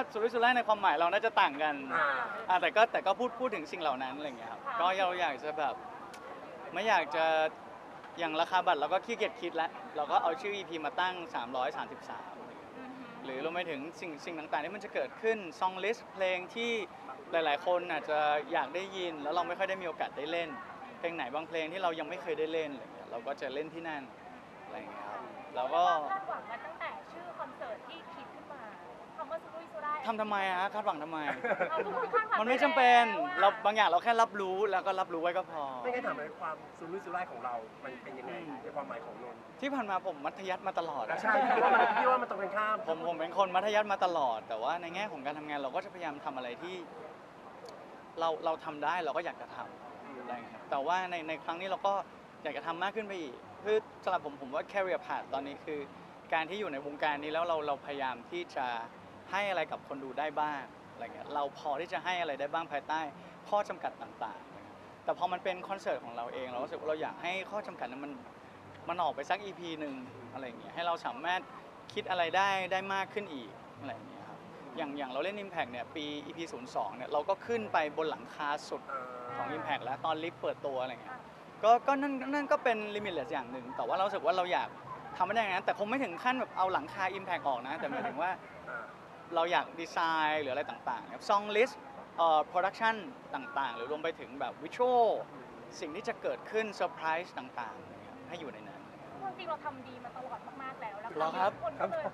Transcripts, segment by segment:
งว่าสุรุ่ยสุร่ายในความหมายเราน่าจะต่างกันอ่าอะแต่ก็แต่ก็พูดพูดถึงสิ่งเหล่านั้นอะไรเงี้ยครับก็เราอยากจะแบบไม่อยากจะอย่างราคาบัตรเราก็ขี้เกียจคิดแล้วเราก็เอาชื่อ EP มาตั้ง 333 หรือรวมไปถึงสิ่งสิ่งต่างๆที่มันจะเกิดขึ้นซองลิสต์เพลงที่หลาย ๆ คนอาจจะอยากได้ยิน แล้วเราไม่ค่อยได้มีโอกาสได้เล่น เพลงไหนบางเพลงที่เรายังไม่เคยได้เล่นอะไรเงี้ยเราก็จะเล่นที่นั่นอะไรเงี้ยครับแล้วก็คาดหวังกันตั้งแต่ชื่อคอนเสิร์ตที่คิดขึ้นมา คำว่าสุรุ่ยสุร่ายทำทำไมอะฮะคาดหวังทำไมเอาทุกคนคาดหวังมันไม่จำเป็นไปแล้วอะเราบางอย่างเราแค่รับรู้แล้วก็รับรู้ไว้ก็พอ ไม่งั้นถามเลยความสุรุ่ยสุร่ายของเรา มันเป็นยังไงในความหมายของนนท์ที่ผ่านมาผมมัธยัติมาตลอดอะ ใช่พี่ว่ามันพี่ว่ามันตรงกันข้ามผมผมเป็นคนมัธยัติมาตลอด แต่ว่าในแง่ของการทำงานเราก็จะพยายามทำอะไรที่ เราเราทำได้เราก็อยากจะทำอะไรอย่างเงี้ยแต่ว่าในในครั้งนี้เราก็อยากจะทำมากขึ้นไปอีกคือสำหรับผมผมว่า career path ตอนนี้คือ การที่อยู่ในวงการนี้แล้วเราเราพยายามที่จะ ให้อะไรกับคนดูได้บ้างอะไรเงี้ยเราพอที่จะให้อะไรได้บ้างภายใต้ข้อจำกัดต่างๆนะครับแต่พอมันเป็นคอนเสิร์ตของเราเองเรารู้สึกว่าเราอยากให้ข้อจำกัดนั้นมันมันออกไปสัก EP หนึ่งอะไรเงี้ยให้เราสามารถคิดอะไรได้ได้มากขึ้นอีกอะไรเงี้ยครับอย่างอย่างเราเล่น Impact เนี่ยปี EP 02เนี่ยเราก็ขึ้นไปบนหลังคาสุดของ Impact แล้วตอนลิฟต์เปิดตัวอะไรเงี้ยก็ก็นั่นนั่นก็เป็นลิมิตเลสอย่างหนึ่งแต่ว่าเราสึกว่าเราอยากทำไม่ได้อย่างนั้นแต่คงไม่ถึงขั้นแบบเอาหลังคา Impact ออกนะ แต่หมายถึงว่า เราอยากดีไซน์หรืออะไรต่างๆครับซองลิสต์เอ่อโปรดักชันต่างๆ หรือรวมไปถึงแบบวิชวลสิ่งที่จะเกิดขึ้นเซอร์ไพรส์ต่างๆนะครับให้อยู่ในนั้นความจริงเราทำดีมาตลอดมากๆแล้วแล้วเหรอครับคนก็เลย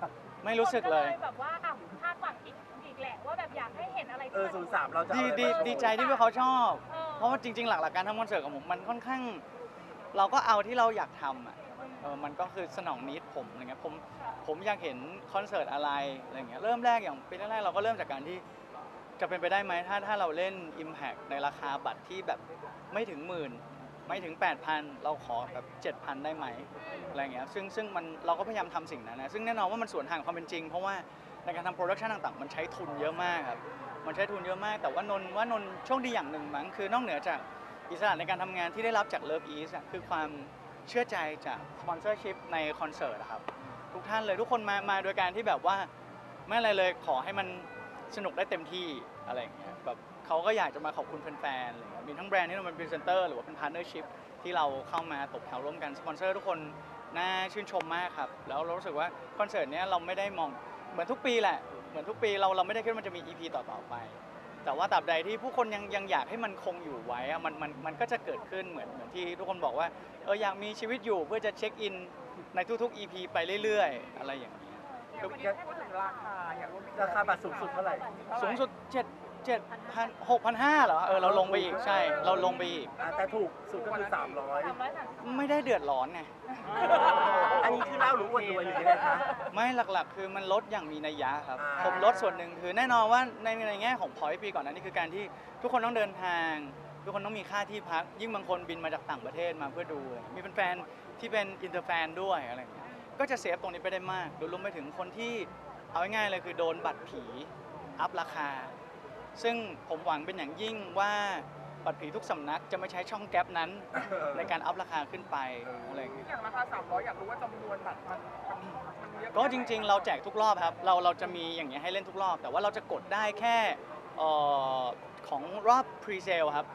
ไม่รู้สึกเลย คนก็แบบว่าอ้าวคาดหวังอีกอีกแหละว่าแบบอยากให้เห็นอะไรเอที่อมันศูนย์สามเราจะดีเอาอะไรดีมาโชว์ดีใจที่พวกเขาชอบออเพราะว่าจริงๆ หลักๆการทำคอนเสิร์ตของผมมันค่อนข้าง เราก็เอาที่เราอยากทำอะเออมันก็คือสนองนิดผมอะไรเงี้ยผมผมอยากเห็นคอนเสิร์ตอะไรอะไรเงี้ยเริ่มแรกอย่างปีแรกๆเราก็เริ่มจากการที่จะเป็นไปได้ไหมถ้าถ้าเราเล่น Impact ในราคาบัตรที่แบบไม่ถึงหมื่นไม่ถึง 8,000 เราขอแบบ 7,000 ได้ไหมอะไรเงี้ยซึ่งซึ่งมันเราก็พยายามทำสิ่งนั้นนะซึ่งแน่นอนว่ามันสวนทางกับความเป็นจริง เพราะว่าในการทำโปรดักชันต่างๆ มันใช้ทุนเยอะมากครับมันใช้ทุนเยอะมาก แต่ว่านนทว่านนโชคดีอย่างหนึ่งมั้งคือนอกเหนือจากอิสระในการทำงานที่ได้รับจาก Love East อะคือความ เชื่อใจจากสปอนเซอร์ชิพในคอนเสิร์ตอะครับ ทุกท่านเลยทุกคนมามาโดยการที่แบบว่าไม่อะไรเลยขอให้มันสนุกได้เต็มที่อะไรอย่างเงี้ยแบบเขาก็อยากจะมาขอบคุณแฟนๆอะไรเงี้ยมีทั้งแบรนด์ที่เราเป็นพรีเซนเตอร์หรือว่าเป็นพาร์เนอร์ชิพที่เราเข้ามาตบแถวร่วมกันสปอนเซอร์ทุกคนน่าชื่นชมมากครับ แล้วเรารู้สึกว่าคอนเสิร์ตเนี้ยเราไม่ได้มองเหมือนทุกปีแหละ เหมือนทุกปีเราเราไม่ได้คิดว่ามันจะมี EP ต่อๆไป แต่ว่าตราบใดที่ผู้คนยังยังอยากให้มันคงอยู่ไว้อะมันมันมันก็จะเกิดขึ้นเหมือนเหมือนที่ทุกคนบอกว่าเอออยากมีชีวิตอยู่เพื่อจะเช็คอินในทุกๆ EP ไปเรื่อยๆ อะไรอย่างเงี้ยอยากให้พูดถึงราคาอยากรู้ราคาบัตรสูงสุดเท่าไหร่สูงสุด 7 7 0 0 6 5 0 0เหรอเออเราลงไปอีกใช่ เราลงไปอีก อ่าแต่ถูกสุดก็คือ300สามร้อยสามสิบไม่ได้เดือดร้อนไงอันนี้คือเล่าหรืออวดรวยหรือยังไงคะ ไม่หลักๆ คือมันลดอย่างมีนัยยะครับ อ่า ผมลดส่วนหนึ่งคือแน่นอนว่าในในแง่ของพอยปีก่อนหนั้านนี่คือการที่ทุกคนต้องเดินทาง ทุกคนต้องมีค่าที่พัก ยิ่งบางคนบินมาจากต่างประเทศมาเพื่อดูเลยมีแฟนๆที่เป็นอินเตอร์แฟนด้วยอะไรอย่างเงี้ยก็จะเซฟตรงนี้ไปได้มากรวมไปถึงคนที่เอาง่ายๆเลยคือโดนบัตรผีอัพราคา ซึ่งผมหวังเป็นอย่างยิ่งว่าบัตรผีทุกสำนักจะไม่ใช้ช่องแก๊ปนั้น ในการอัพราคาขึ้นไปอะไรอย่างเงี้ยอย่างราคา300 อยากรู้ว่าจำนวนบัตรมันมันมันเยอะก็จริง ๆ เราแจกทุกรอบครับ เราเราจะมีอย่างเงี้ยให้เล่นทุกรอบ แต่ว่าเราจะกดได้แค่เอ่อของรอบ pre sale ครับ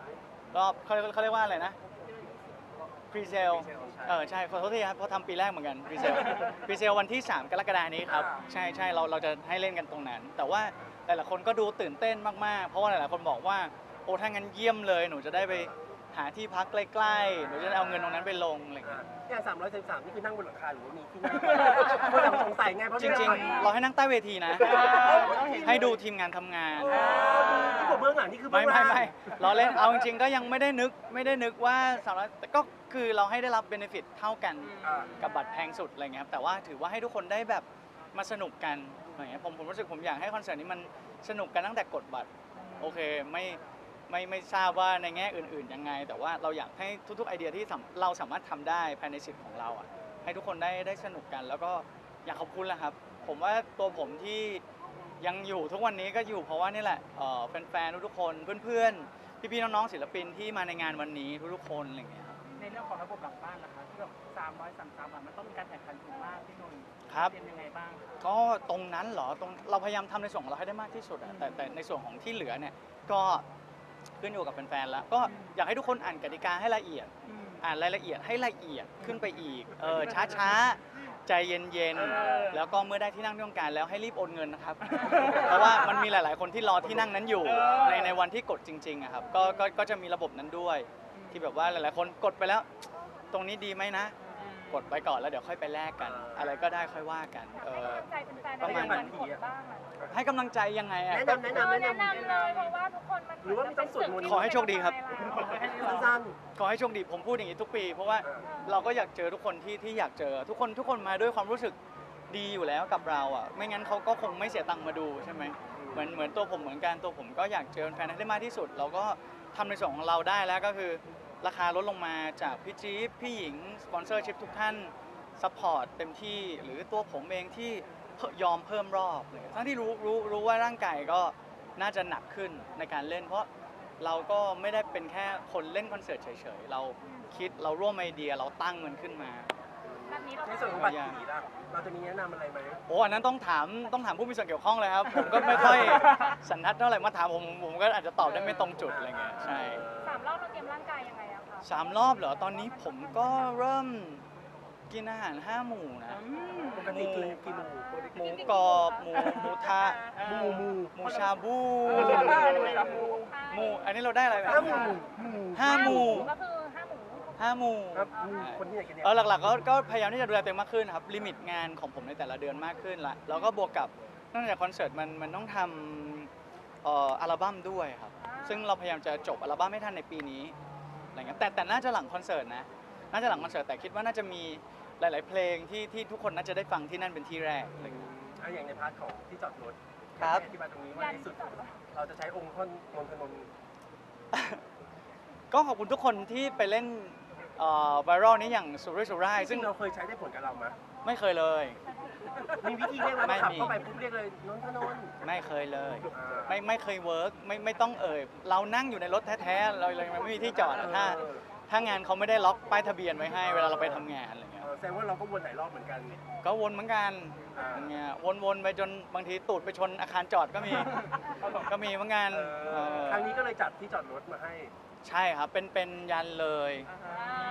รอบเขาเรียกเขาเรียกว่าอะไรนะ pre sale เออใช่ขอโทษทีครับเพราะทำปีแรกเหมือนกัน pre sale pre sale วันที่ 3 กรกฎานี้ครับ ใช่ใช่เราเราจะให้เล่นกันตรงนั้น แต่ว่า หลายๆคนก็ดูตื่นเต้นมากๆ เพราะว่าหลายๆคนบอกว่าโอ้ถ้างั้นเยี่ยมเลย หนูจะได้ไปหาที่พักใกล้ๆ หนูจะได้เอาเงินตรงนั้นไปลงอะไรอย่างเงี้ย อย่าง333นี่คือนั่งบนหลังคาหรือว่ามีที่นั่งเพราะเราสงสัยไงเพราะจริงๆ เราให้นั่งใต้เวทีนะ ให้ดูทีมงานทำงาน ที่ผมเบื้องหลังนี่คือไม่เบื้องหไม่ลังไม่เราเล่น เอาจริงๆ ก็ยังไม่ได้นึกไม่ได้นึกว่าสามร้อยแต่ก็คือเราให้ได้รับเบนฟิตเท่ากัน อ่า กับบัตรแพงสุดอะไรเงี้ยครับแต่ว่าถือว่าให้ทุกคนได้แบบมาสนุกกัน อะไรเงี้ยผมผมรู้สึกผมอยากให้คอนเสิร์ตนี้มันสนุกกันตั้งแต่กดบัตรโอเคไม่ไม่ไม่ทราบว่าในแง่อื่นๆยังไง แต่ว่าเราอยากให้ทุกๆไอเดียที่สำเราสามารถทำได้ภายในสิทธิ์ของเราอะให้ทุกคนได้ได้สนุกกัน แล้วก็อยากขอบคุณแหละครับ ผมว่าตัวผมที่ยังอยู่ทุกวันนี้ก็อยู่เพราะว่านี่แหละเอ่อแฟนๆทุกๆคนเพื่อนๆพี่ๆน้องๆศิลปินที่มาในงานวันนี้ทุกๆคนอะไรเงี้ยค รับในเรื่องของระบบหลังบ้านนะคะที่แบบ300 33บาทมันต้องมีการแข่งขันสูงมากพี่นนท์ครับเตรียมยังไงบ้างก็ตรงนั้นเหรอตรงเราพยายามทำในส่วนของเราให้ได้มากที่สุดอะแต่แต่ในส่วนของที่เหลือเนี่ยก็ขึ้นอยู่กับแฟนๆแล้ว ก็อยากให้ทุกคนอ่านกติกาให้ละเอียดอ่านรายละเอียดให้ละเอียดขึ้นไปอีกเออช้าๆ ใจเย็นเออๆ แล้วก็เมื่อได้ที่นั่งที่ต้องการแล้วให้รีบโอนเงินนะครับ เพราะว่ามันมีหลายๆ คนที่รอที่นั่งนั้นอยู่ ในในวันที่กดจริงๆอะครับก็ก็ก็จะมีระบบนั้นด้วย ที่แบบว่าหลายๆ คนกดไปแล้ว ตรงนี้ดีไหมนะ กดไปก่อนแล้วเดี๋ยวค่อยไปแลกกัน อะไรก็ได้ค่อยว่ากัน เอให้อกำลังใจเป็นแฟนประมาณการกดบ้างอะให้กำลังใจยังไงอะแนะก็ นำแนะเออนำแนะแนะนำนำเลยเพราะว่าทุกคนมันหรือว่ามันต้องสวดมนต์ ขอให้โชคดีครับ สั้นขอให้โชคดีผมพูดอย่างนี้ทุกปี เพราะว่าๆเออเราก็อยากเจอทุกคนที่ที่อยากเจอ ทุกคนทุกคนมาด้วยความรู้สึกดีอยู่แล้วกับเราอะ ไม่งั้นเขาก็คงไม่เสียตังค์มาดูใช่ไหมเหมือนเหมือนตัวผมเหมือนกันตัวผมก็อยากเจอแฟนให้ได้มากที่สุด เราก็ทำในส่วนของเราได้แล้วก็คือ ราคาลดลงมาจากพี่จี๊บพี่หญิง สปอนเซอร์ชิพทุกท่านซัพพอร์ตเต็มที่หรือตัวผมเองที่ยอมเพิ่มรอบเลยทั้งที่รู้รู้รู้ว่าร่างกายก็น่าจะหนักขึ้นในการเล่น เพราะเราก็ไม่ได้เป็นแค่คนเล่นคอนเสิร์ตเฉยๆ เราคิดเราร่วมไอเดียเราตั้งมันขึ้นมา แบบนี้เราในส่วนของบัตรผีล่ะเราจะมีแนะนำอะไรไหมโอ้อันนั้นต้องถามต้องถามผู้มีส่วนเกี่ยวข้องเลยครับ ผมก็ไม่ค่อยสันทัดเท่าไหร่มาถามผมผมก็อาจจะตอบได้ไม่ตรงจุดอะไรเงี้ยใช่ สามรอบเราเตรียมร่างกายยังไงอะคะ สามรอบเหรอ ตอนนี้ผมก็เริ่มกินอาหารห้าหมู่นะ ปกติกินกี่หมู่หมูกรอบหมูหมูทะหมู่หมู่หมูชาบูเออหมูอันนี้เราได้อะไรไหมห้าหมู่หมู่ห้าหมู่ก็คือห้าหมูห้าหมู่ครับหมู่คนที่อยากกินเนี่ยเออหลักๆก็ก็พยายามที่จะดูแลตัวเองมากขึ้นครับลิมิตงานของผมในแต่ละเดือนมากขึ้นละแล้วก็บวกกับนอกจากคอนเสิร์ตมันมันต้องทำเอ่ออัลบั้มด้วยครับ ซึ่งเราพยายามจะจบอัลบั้มให้ทันในปีนี้ อะไรเงี้ยแต่แต่น่าจะหลังคอนเสิร์ตนะน่าจะหลังคอนเสิร์ตแต่คิดว่าน่าจะมีหลาย ๆ เพลงที่ที่ทุกคนน่าจะได้ฟังที่นั่นเป็นที่แรกอะไรเงี้ยอะอย่างในพาร์ทของที่จอดรถครับ อธิบายตรงนี้ว่าในสุด เราจะใช้องค์ท่อนนนทนนท์ก็ขอบคุณทุกคนที่ไปเล่นไวรัลนี้อย่างสุรุ่ยสุร่ายซึ่ซึ่งงเราเคยใช้ได้ผลกับเราไหม ไม่เคยเลย มีวิธีเรียกไหมไม่ว่าขับมี เข้าไปปุ๊บเรียกเลยนนทนนท์ไม่เคยเลยอ่าไม่ไม่เคยเวิร์กไม่ไม่ต้องเอ่ยเรานั่งอยู่ในรถแท้ๆเราเลยไม่มีที่จอดอะถ้าเออถ้างานเขาไม่ได้ล็อกป้ายทะเบียนไว้ให้เวลาเราไปทำงานอะไรเงี้ยเออแสดงว่าเราก็วนหลายรอบเหมือนกัน ก็วนเหมือนกันอ่าอย่างเงี้ยวนๆไปจนบางทีตูดไปชนอาคารจอดก็มี ก็มีเหมือนกันเอเอออครั้งนี้ก็เลยจัดที่จอดรถมาให้ ใช่ครับ เป็นเป็นยันเลย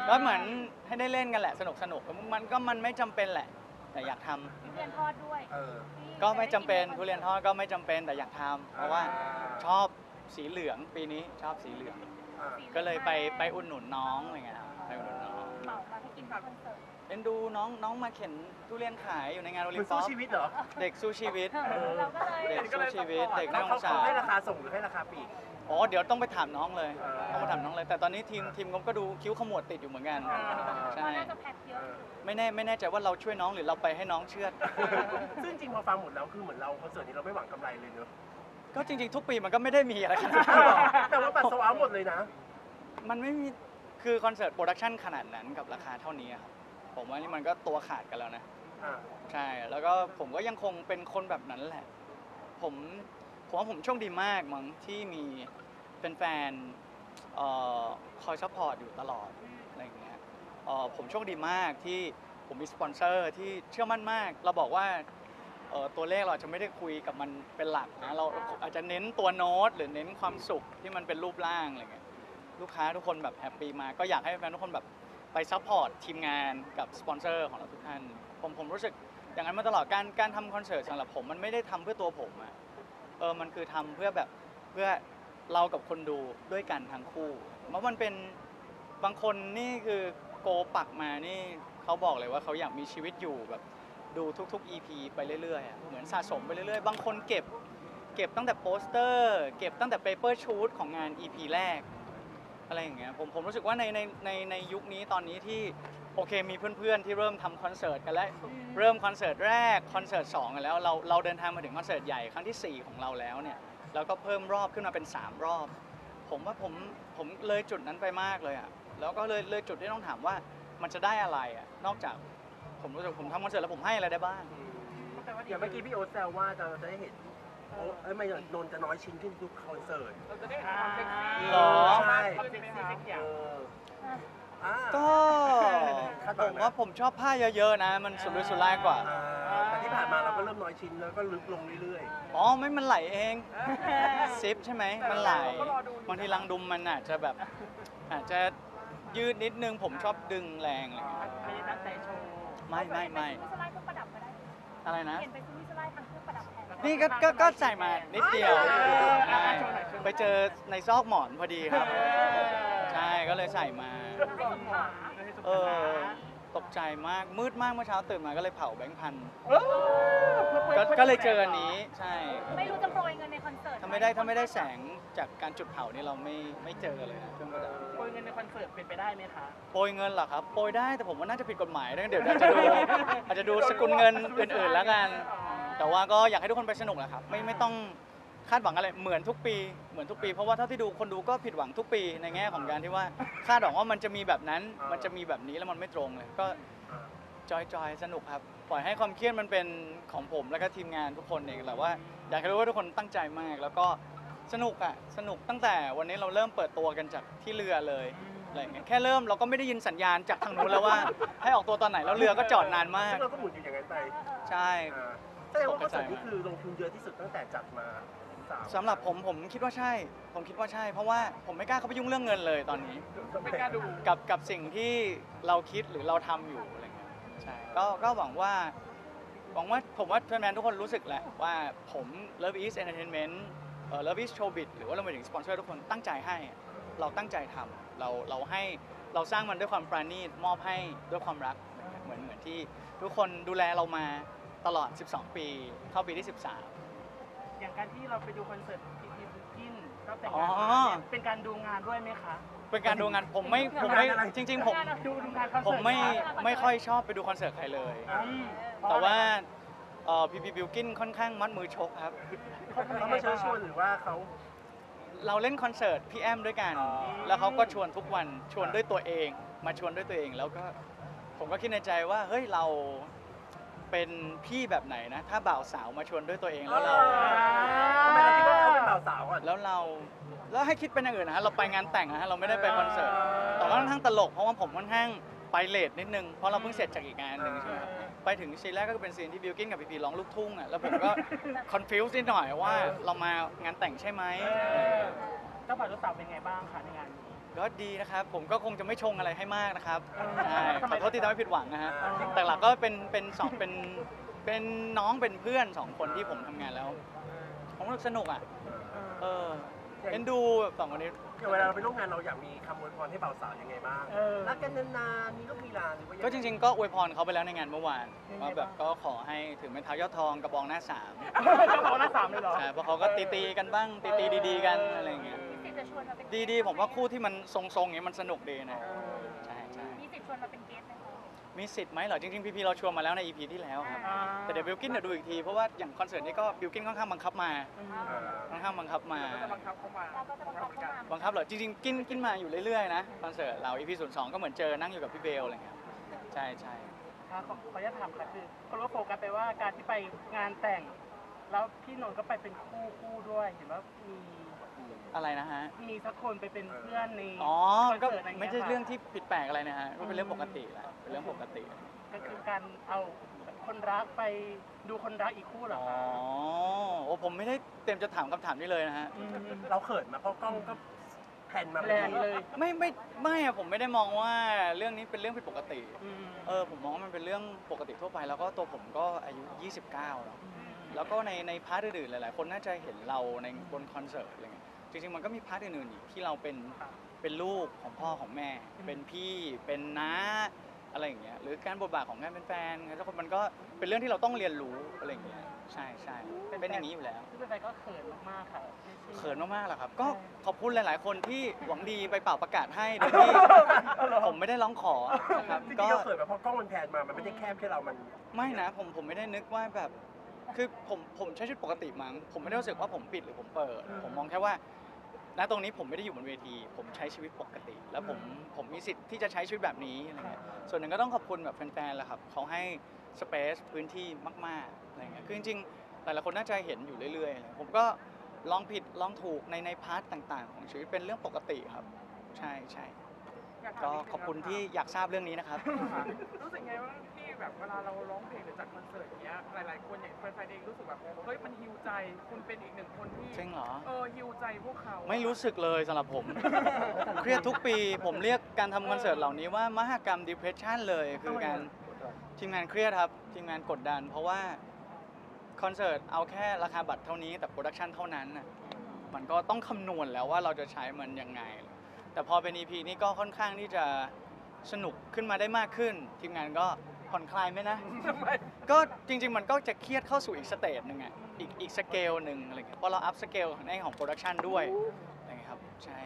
ก็เหมือนให้ได้เล่นกันแหละสนุกสนุกมันก็มันไม่จำเป็นแหละ แต่อยากทำเรียนทอดด้วยเออก็ไม่จำเป็นทุเรียนทอดก็ไม่จำเป็นแต่อยากทำเพราะว่าชอบสีเหลืองปีนี้ชอบสีเหลือง อ่าก็เลยไปไปอุดหนุนน้องอะไรเงี้ยครับไปอุดหนุนน้องเหมามาให้กินคอนเสิร์ตเอ็นดูน้องน้องมาเข็นทุเรียนขายอยู่ในงานโอลิมันมปิสู้กชีวิตเหรอเด็กสู้ชีวิต เราก็เลยเด็กสู้ชีวิตเด็กแล้น่าวสเขางสาเขาให้รราคาส่งหรือให้ราคาปลีก อ๋อเดี๋ยวต้องไปถามน้องเลยเออต้องไปถามน้องเลย แต่ตอนนี้ทีมทีมก็ดูคิ้วขมวดติดอยู่เหมือนกันอ่าใช่น่าจะแพ็คเยเออะอไม่แน่ไม่แน่ใจว่าเราช่วยน้องหรือเราไปให้น้องเชื่อดซึ่งจริงพอฟังหมดแล้วคือเหมือนเราคอนเสิร์ตนี้เราไม่หวังกำไรเลยเนอะก็จริง ๆ ทุกปีมันก็ไม่ได้มีอะไรขนาดอ้าวนั้นเหรอแต่ว่าบัตรโซลเอาท์หมดเลยนะ มันไม่มีคือคอนเสิร์ตโปรดักชันขนาดนั้นกับราคาเท่านี้อะครับผมว่านี่มันก็ตัวขาดกันแล้วนะอ่าใช่แล้วก็ผมก็ยังคงเป็นคนแบบนั้นแหละ ผม ผมว่าผมโชคดีมากมั้งที่มีเป็นแฟนๆเอ่อคอยซัพพอร์ตอยู่ตลอดอะไรอย่างเงี้ยเอ่อผมโชคดีมากที่ผมมีสปอนเซอร์ที่เชื่อมั่นมาก เราบอกว่าเอ่อตัวเลขเราอาจจะไม่ได้คุยกับมันเป็นหลักนะเราอาจจะเน้นตัวโน้ต หรือเน้นความสุขที่มันเป็นรูปร่างอะไรเงี้ยลูกค้าทุกคนแบบแฮปปี้มากก็อยากให้แฟนๆทุกคนแบบไปซัพพอร์ตทีมงานกับสปอนเซอร์ของเราทุกท่านผมผมรู้สึกอย่างนั้นมาตลอดการการทำคอนเสิร์ตสำหรับผมมันไม่ได้ทำเพื่อตัวผมอะ เออมันคือทำเพื่อแบบเพื่อเรากับคนดูด้วยกันทั้งคู่เพราะมันเป็นบางคนนี่คือโกปักมานี่เขาบอกเลยว่าเขาอยากมีชีวิตอยู่แบบดูทุกๆ EP ไปเรื่อยๆเหมือนสะสมไปเรื่อยๆ บางคนเก็บเก็บตั้งแต่โปสเตอร์ เก็บตั้งแต่เปเปอร์ชูตของงาน EP แรก อะไรอย่างเงี้ยผมผมรู้สึกว่าในในในในยุคนี้ตอนนี้ที่ โอเคมีเพื่อนๆที่เริ่มทำคอนเสิร์ตกันแล้วเริ่มคอนเสิร์ตแรกคอนเสิร์ตสองกันแล้วเราเราเดินทางมาถึงคอนเสิร์ตใหญ่ครั้งที่ 4 ของเราแล้วเนี่ยแล้วก็เพิ่มรอบขึ้นมาเป็น 3 รอบ ผมว่าผมผมเลยจุดนั้นไปมากเลยอะแล้วก็เลยเลยจุดที่ต้องถามว่ามันจะได้อะไรอะนอกจากผมรู้สึกผมทำคอนเสิร์ตแล้วผมให้อะไรได้บ้าง อย่างเมื่อกี้พี่โอ๊ตแซวว่าจะได้เห็นโอ๊ตเอ้ยไม่นนท์จะน้อยชิ้นขึ้นทุกคอนเสิร์ตเราจะได้เห็นความเซ็กซี่หรอ ใช่ ความเซ็กซี่สักอย่าง เออ อ่าก็คาดหผวังมนะว่าผมชอบผ้าเยอะๆนะ มันสุรุ่ยสุร่ายกว่า อ่าแต่ที่ผ่านมาเราก็เริ่มน้อยชิ้นแล้วก็ลึกลงเรื่อยอ๋อไม่มันไหลเองซิปใช่ไหมมันไหลบางทีรังดุมมันอาจจะแบบอาจจะยืดนิดนึงผมชอบดึงแรงอะไรเงี้ยไม่ได้ตั้งใจโชว์ไม่ไม่ไม่เห็นไปซื้อมิสไลเครื่องประดับมาได้อะไรนะ เห็นไปซื้อมิสไลทางเครื่องประดับแทนนี่ก็ก็ก็ใส่มานิดเดียวใช่ไปเจอในซอกหมอนพอดีครับ ใช่ก็เลยใส่มาให้สมขา เออตกใจมากมืดมากเมื่อเช้าตื่นมาก็เลยเผาแบงค์พันเออก็ก็เลยเจออันนี้ใช่ไม่รู้จะโปรยเงินในคอนเสิร์ตถ้าไม่ได้ถ้าไม่ได้แสงจากการจุดเผานี่เราไม่ไม่เจอเลยนะเครื่องประดับโปรยเงินในคอนเสิร์ตเป็นไปได้ไหมคะโปรยเงินเหรอครับโปรยได้แต่ผมว่าน่าจะผิดกฎหมายนะเดี๋ยวอาจจะดูอาจจะดูสกุลเงินอื่นๆแล้วกัน แต่ว่าก็อยากให้ทุกคนไปสนุกแหละครับไม่ไม่ต้อง คาดหวังอะไรเหมือนทุกปีเหมือนทุกปี เพราะว่าเท่าที่ดูคนดูก็ผิดหวังทุกปีในแง่ของการที่ว่าคาดหวังว่ามันจะมีแบบนั้น มันจะมีแบบนี้แล้วมันไม่ตรงเลย ก็ๆอ่าจอยๆสนุกครับปล่อยให้ความเครียดมันเป็นของผมแล้วก็ทีมงานทุกคนเองแหละว่าอยากให้รู้ว่าทุกคนตั้งใจมาก แล้วก็สนุกอะสนุกตั้งแต่วันนี้เราเริ่มเปิดตัวกันจากที่เรือเลยอะไรอย่างเงี้ยแค่เริ่มเราก็ไม่ได้ยินสัญญาณจากทางนู้นแล้วว่า ให้ออกตัวตอนไหนแล้วเรือก็จอดนานมากซึ่งเราก็หมุนอยู่อย่างนั้นไปใช่อ่าแสดงว่าคอนเสิร์ตนี้คือลงทุนเยอะที่สุดตั้งแต่จัดมา สามสำหรับผมผมคิดว่าใช่ ผมคิดว่าใช่ เพราะว่าผมไม่กล้าเข้าไปยุ่งเรื่องเงินเลยตอนนี้ ไม่กล้าดูกับกับสิ่งที่เราคิดหรือเราทำอยู่อะไรเงี้ยใช่ก็ก็หวังว่าหวังว่าผมว่าแฟนๆทุกคนรู้สึกแหละว่าผม Love is Entertainment เอ่อ Love is Showbiz หรือว่าเราไปถึงสปอนเซอร์ทุกคนตั้งใจให้เราตั้งใจทำเราเราให้เราสร้างมันด้วยความปราณีตมอบให้ด้วยความรักเหมือนเหมือนที่ทุกคนดูแลเรามาตลอด 12 ปี เข้าปีที่ 13 อย่างการที่เราไปดูคอนเสิร์ตพีพีบิวกินก็แต่งอ๋งาอนมาเนี่ยเป็นการดูงานด้วยไหมคะ เป็นการดูงานผมไม่ผมไม่จริง ๆ ผมดูดูงานคอนเสิร์ตผมไม่ไม่ค่อยชอบไปดูคอนเสิร์ตใครเลย อืมแต่ว่าพีพีบิวกินค่อนข้างมัดมือชกครับเขาไม่เชิญชวนหรือว่าเขาเราเล่นคอนเสิร์ตพี่แอมด้วยกันอ๋อแล้วเขาก็ชวนทุกวันชวนด้วยตัวเอง มาชวนด้วยตัวเอง แล้วก็ผมก็คิดในใจว่าเฮ้ยเรา เป็นพี่แบบไหนนะ ถ้าบ่าวสาวมาชวนด้วยตัวเองแล้วเราทำไมเราคิดว่าเขาเป็นบ่าวสาวอะแล้วเราแล้วให้คิดเป็นอย่างอื่นนะฮะเราไปงานแต่งนะฮะเราไม่ได้ไปคอนเสิร์ตแต่ว่าค่อนข้างตลกเพราะว่าผมค่อนข้างไปเลทนิดนึงเพราะเราเพิ่งเสร็จจากอีกงานหนึ่งใช่ไหมครับไปถึงซีนแรกก็เป็นซีนที่บิวกินกับพีพีร้องลูกทุ่งอะแล้วผมก็คอนฟิวส์นิดหน่อยว่าเรามางานแต่งใช่ไหมเจ้าบ่าวเจ้าสาวเป็นไงบ้างคะในงานนี้ ก็ดีนะครับผมก็คงจะไม่ชงอะไรให้มากนะครับใช่ทำขไมอโทษที่ทำให้ผิดหวังนะฮะอ่าแต่หลักก็เป็นเป็นสองเป็นเป็นน้องเป็นเพื่อนสองคนที่ผมทำงานแล้วผมรู้สึกสนุกอะเออเอ็นดูแบบสองคนนี้อย่างเวลาเราไปร่วมงานเราอยากมีคำอวยพรให้บ่าวสาวยังไงบ้างเออรักกันนานๆมีลูกมีหลานหรือว่ายัไก็จริง ๆ ก็อวยพรเขาไปแล้วในงานเมื่อวานยังไงว่าแบบบ้างก็ขอให้ถึงเป็นเท้ายอดทองกระบองหน้าสามเจ้าบ่าวหน้าสามเลยเหรอใช่เพราะเขาก็ตีตีๆกันบ้างตีตีๆดี ๆ กันอะไรอย่างเงี้ยมีสิทธิ์จะช วนมาเป็นดีๆผมว่าคู่ที่มันทรงๆอย่างเงี้ยมันสนุกดีนะใช่ใช่มีสิทธิ์ชวนมาเป็นเกสไหมคะ มีสิทธิ์ไหมเหรอจริงๆพีพีเราชวนมาแล้วใน EP ที่แล้วครับ อ่า แต่เดี๋ยวบิวกินเดี๋ยวดูอีกที เพราะว่าอย่างคอนเสิร์ตนี้ก็บิวกินค่อนข้างบังคับมาอืมอ่าค่อนข้างบังคับมา ก็จะบังคับเข้ามาเราก็จะบังคับเข้ามาบังคับเหรอจริงๆกินกินมาอยู่เรื่อยๆนะคอนเสิร์ตเรา EP ศูนย์สองก็เหมือนเจอนั่งอยู่กับพี่เบลอะไรเงี้ยใช่ใช่ค่ะขอขออนุญาตถามค่ะคือคนก็โฟกัสไปว่าการที่ไปงานแต่ง แล้วพี่นนท์ก็ไปเป็นคู่คู่ด้วย เห็นว่ามี อะไรนะฮะ มีสักคนไปเป็นเพื่อนในอ๋อคอนก็เสิร์ตอะไรเงี้ยไม่ใช่ค่ะเรื่องที่ผิดแปลกอะไรนะฮะ ก็เป็นเรื่องปกติแหละ เป็นเรื่องปกติ ก็คือการเอาคนรักไปดูคนรักอีกคู่เหรออ๋อ คะโอ้ผมไม่ได้เต็มจะถามคำถามนี้เลยนะฮะ ม เราเขินมาเพราะกล้องก็แผ่นมาแรงเลย ไม่ไม่ไม่อะผมไม่ได้มองว่าเรื่องนี้เป็นเรื่องผิดปกติ อืมเออผมมองว่ามันเป็นเรื่องปกติทั่วไป แล้วก็ตัวผมก็อายุ 29 แล้ว แล้วก็ในในพาร์ทอื่นๆหลายๆ คนน่าจะเห็นเราในบนคอนเสิร์ตอะไรเงี้ย จริงๆมันก็มีพาร์ทอื่นๆอีกที่เราเป็นครับเป็นลูกของพ่อของแม่อืมเป็นพี่เป็นน้าอะไรอย่างเงี้ยหรือการบทบาทของการเป็นแฟนแล้วคนมันก็เป็นเรื่องที่เราต้องเรียนรู้อะไรอย่างเงี้ยใช่ใช่เป็นอย่างนี้อยู่แล้วซึ่งเป็นไปก็เขินมากๆค่ะไม่ใช่เขินมากๆแหละครับ ก็ใช่ขอบคุณหลาย ๆ คนที่หวังดีไปเป่าประกาศให้โดยที่ผมไม่ได้ร้องขอนะครับที่ก็เราเขินมาเพราะกล้องมันแผ่นมามันไม่ได้แคบแค่เรามัน ไม่นะผมผมไม่ได้นึกว่าแบบคือผมผมใช้ชีวิตปกติมั้งผมไม่ได้รู้สึกว่าผมปิดหรือผมเปิดอืมผมมองแค่ว่า ณตรงนี้ผมไม่ได้อยู่บนเวที ผมใช้ชีวิตปกติ แล้วผมผมมีสิทธิ์ที่จะใช้ชีวิตแบบนี้อะไรเงี้ยส่วนหนึ่งก็ต้องขอบคุณแบบแฟนๆแหละครับเขาให้สเปซพื้นที่มากๆอะไรเงี้ยคือจริงๆหลายๆคนน่าจะเห็นอยู่เรื่อยๆอะไรผมก็ลองผิดลองถูกในในพาร์ทต่าง ๆ ของชีวิตเป็นเรื่องปกติครับ ใช่ใช่อยากถามก็นิดนึงขอบคุณรัที่อยากทราบเรื่องนี้นะครับ รู้สึกไงว่างที่ แบบเวลาเราร้องเพลงหรือจัดคอนเสิร์ตอย่างเงี้ยหลาย ๆ คนอย่างแฟนๆเองรู้สึกแบบเฮ้ยมันฮิวใจคุณเป็นอีกหนึ่งคนที่จริงเหรอ เออฮิวใจพวกเขาไม่รู้สึกเลยสำหรับผม เครียดทุกปีผมเรียกการทำคอนเสิร์ตเหล่านี้ว่ามหกรรม depression เลยคือการทีมงานเครียดครับทีมงานกดดัน เพราะว่าคอนเสิร์ตเอาแค่ราคาบัตรเท่านี้แต่โปรดักชันเท่านั้นน่ะมันก็ต้องคำนวณแล้วว่าเราจะใช้มันยังไง แต่พอเป็น EP นี้ก็ค่อนข้างที่จะสนุกขึ้นมาได้มากขึ้น ทีมงานก็ ผ่อนคลายไหมนะก็จริง ๆ มันก็จะเครียดเข้าสู่อีกสเตจหนึ่งอะอีกอีกสเกลหนึ่งอะไรเงี้ยเพราะเราอัพสเกลในของโปรดักชันด้วยอะไรเงี้ยครับใช่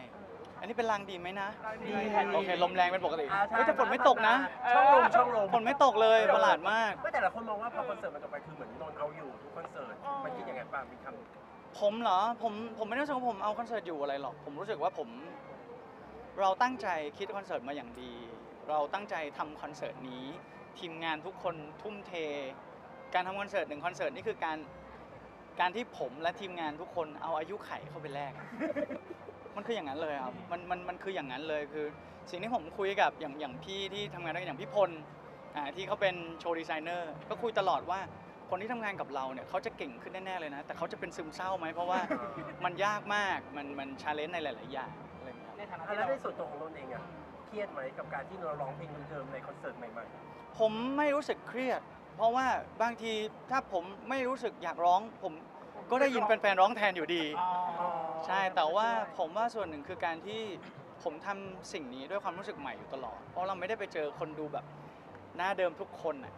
อันนี้เป็นลางดีไหมนะดี โอเคลมแรงเป็นปกติอ่าใช่เฮ้ยแต่ฝนไม่ตกนะช่องลมช่องลมฝนไม่ตกเลยประหลาดมาก ไม่แต่ละคนมองว่าพอคอนเสิร์ตมันจบไปคือเหมือนนนท์เอาอยู่ทุกคอนเสิร์ตมันคิดยังไงบ้างมีคำผมเหรอผมผมไม่ได้รู้สึกว่าผมเอาคอนเสิร์ตอยู่อะไรหรอก ผมรู้สึกว่าผม เราตั้งใจคิดคอนเสิร์ตมาอย่างดี เราตั้งใจทำคอนเสิร์ตนี้ ทีมงานทุกคนทุ่มเท การทำคอนเสิร์ตหนึ่งคอนเสิร์ตนี่คือการการที่ผมและทีมงานทุกคนเอาอายุไขเข้าไปแลก มันคืออย่างนั้นเลยครับ มันมันมันคืออย่างนั้นเลยคือ สิ่งที่ผมคุยกับอย่างอย่างพี่ที่ทำงานด้วยกันอย่างพี่พลอ่าที่เขาเป็นโชว์ดีไซเนอร์ก็คุยตลอดว่าคนที่ทำงานกับเราเนี่ยเขาจะเก่งขึ้นแน่ ๆ เลยนะ แต่เขาจะเป็นซึมเศร้าไหมเพราะว่ามันยากมากมันมันชาเลนจ์ในหลาย ๆ อย่างอะไรอย่างเงี้ย ในฐานะอะที่แล้วเราในส่วนตัวของนนท์เองอะ เครียดไหมกับการที่เราร้องเพลงเดิมๆในคอนเสิร์ตใหม่ผมไม่รู้สึกเครียด เพราะว่าบางทีถ้าผมไม่รู้สึกอยากร้อง ผมก็ได้ยินแฟนๆร้องแทนอยู่ดีอ๋อใช่แต่ว่าผมว่าส่วนหนึ่งคือการที่ผมทำสิ่งนี้ด้วยความรู้สึกใหม่อยู่ตลอด เพราะเราไม่ได้ไปเจอคนดูแบบหน้าเดิมทุกคนน่ะ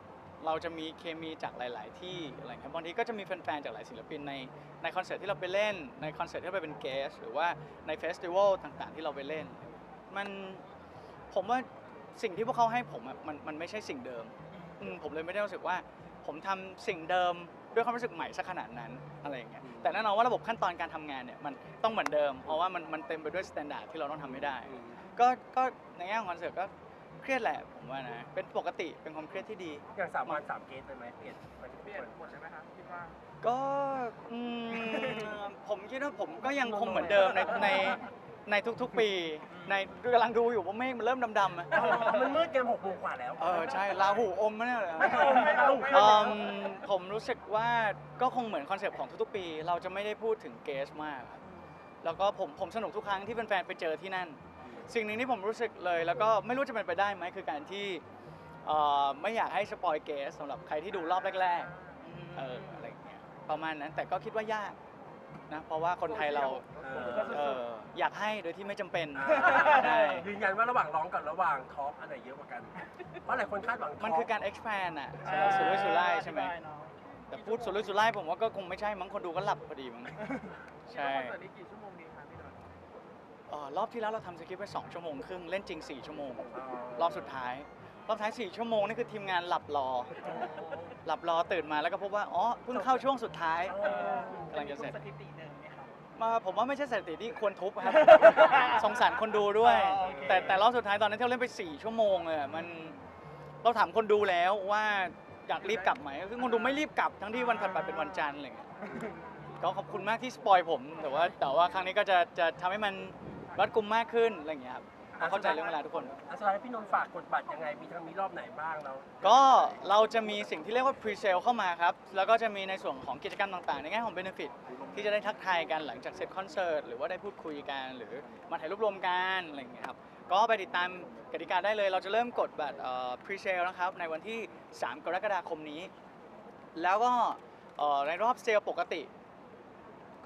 เราจะมีเคมีจากหลาย ๆ ที่อะไรเงี้ยบางทีก็จะมีแฟน ๆ จากหลายศิลปินในในคอนเสิร์ตที่เราไปเล่น ในคอนเสิร์ตที่เราไปเป็นเกสหรือว่าในเฟสติวัลต่าง ๆ ที่เราไปเล่น มัน ผมว่าสิ่งที่พวกเขาให้ผมอะมันมันไม่ใช่สิ่งเดิมอืมผมเลยไม่ได้รู้สึกว่า ผมทำสิ่งเดิมด้วยความรู้สึกใหม่สักขนาดนั้นอะไรอย่างเงี้ยแต่แน่นอนว่าระบบขั้นตอนการทำงานเนี่ยมันต้องเหมือนเดิม เพราะว่ามันมันเต็มไปด้วยสแตนดาร์ดที่เราต้องทำให้ได้ ก็ก็ในแง่ของคอนเสิร์ตก็เครียดแหละผมว่านะเป็นปกติเป็นความเครียดที่ดีๆอย่างสามวันสามเกสเลยไหมเปลี่ยนมันเปลี่ยนหมดใช่ไหมคะคิดว่า ก็อืม ผมคิดว่าผมก็ยังคงเหมือนเดิมในใน ในทุกๆ ปีในกำลังดูอยู่ว่าเมฆมันเริ่มดำๆอะมันมืดเกินหกโมงกว่าแล้ว เออใช่ลาหูอมมะเนี่ยเหรอไม่เอาไม่เอาไม่อืเอามผมรู้สึกว่าก็คงเหมือนคอนเซปต์ของทุกๆ ปี เราจะไม่ได้พูดถึงเกสมากครับแล้วก็ผมผมสนุกทุกครั้งที่แฟนๆไปเจอที่นั่น สิ่งหนึ่งที่ผมรู้สึกเลย แล้วก็ไม่รู้จะเป็นไปได้ไหมคือการที่เอ่อไม่อยากให้สปอยเกสสำหรับใครที่ดูรอบแรกๆเอออะไรอย่างเงี้ยประมาณนั้นแต่ก็คิดว่ายาก นะเพราะว่าคนไทยเราเออเอออยากให้โดยที่ไม่จำเป็นอ่าใช่ยืนยันว่าระหว่างร้องกับระหว่างทอล์กอันไหนเยอะกว่ากัน เพราะหลายคนคาดหวัง มันคือการ expand อะสำหรับสุรุ่ยสุร่ายใช่ไหมแต่พูดสุรุ่ยสุร่ายผมว่าก็คงไม่ใช่มั้งคนดูก็หลับพอดีมั้งใช่คอนเสิร์ตนี้กี่ชั่วโมงดีคะพี่นนท์เอ่อรอบที่แล้วเราทำสคริปต์ไป2ชั่วโมงครึ่งเล่นจริง 4 ชั่วโมงอ๋อรอบสุดท้าย รอบท้าย 4 ชั่วโมงนี่คือทีมงานหลับรอ หลับรอตื่นมาแล้วก็พบว่า อ๋อ เพิ่งเข้าช่วงสุดท้าย กำลังจะเสร็จ สถิติหนึ่งไห มครับมาผมว่าไม่ใช่สถิติที่ควรทุบครับ สงสารคนดูด้วย อ๋อโอเค แต่แต่รอบสุดท้ายตอนนั้นที่เราเล่นไป 4 ชั่วโมงเลยอะมันเราถามคนดูแล้วว่าอยากรีบกลับไหมคือคนดูไม่รีบกลับทั้งที่วันถัดไปเป็นวันจันทร์อะไรเงี้ยก็ขอบคุณมากที่สปอยผม แต่ว่าแต่ว่าครั้งนี้ก็จะจะทำให้มันรัดกุมมากขึ้นอะไรอย่างเงี้ยครับ เพราะเข้าใจเรื่องเวลาทุกคนอะสุดท้ายพี่นนท์ฝากกดบัตรยังไง มีทั้งมีรอบไหนบ้างเรา ก็เราจะมีสิ่งที่เรียกว่า pre-sale เข้ามาครับ แล้วก็จะมีในส่วนของกิจกรรมต่างๆ ในแง่ของ benefit ที่จะได้ทักทายกันหลังจากเสร็จคอนเสิร์ตหรือว่าได้พูดคุยกัน หรือมาถ่ายรูปรวมกันอะไรอย่างเงี้ยครับ ก็ไปติดตามกติกาได้เลย เราจะเริ่มกดบัตรเอ่อ pre-sale นะครับในวันที่ 3 กรกฎาคมนี้ แล้วก็เอ่อในรอบเซลล์ปกติ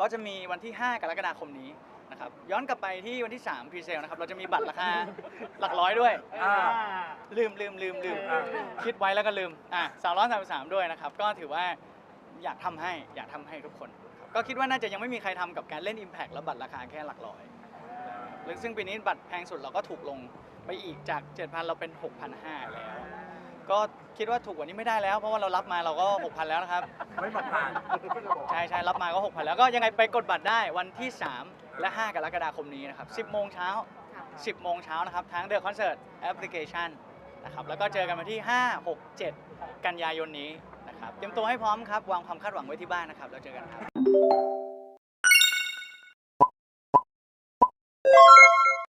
ก็จะมีวันที่ 5 กรกฎาคมนี้นะ ครับย้อนกลับไปที่วันที่3 pre-sale นะครับเราจะมีบัตรราคาหลักร้อยด้วย อ่า ลืมลืมลืมลืมอ่า คิดไว้แล้วก็ลืมอะสามร้อยสามสามด้วยนะครับ ก็ถือว่าอยากทำให้อยากทำให้ทุกคนครับก็คิดว่าน่าจะยังไม่มีใครทำกับการเล่น Impact แล้วบัตรราคาแค่หลักร้อยหรือซึ่งปีนี้บัตรแพงสุดเราก็ถูกลงไปอีกจาก 7,000 เราเป็น 6,500 แล้ว ก็คิดว่าถูกกว่านี้ไม่ได้แล้ว เพราะว่าเรารับมาเราก็ 6,000 แล้วนะครับ ไม่บอกผ่านใช่ใช่รับมาก็ 6,000 แล้วก็ยังไงไปกดบัตรได้วันที่ 3 และ 5 กรกฎาคมนี้นะครับ 10 โมงเช้า 10 โมงเช้านะครับทั้ง The Concert Application นะครับแล้วก็เจอกันวันที่ 5 6 7 กันยายนนี้นะครับเตรียมตัวให้พร้อมครับ วางความคาดหวังไว้ที่บ้านนะครับแล้วเจอกันครับ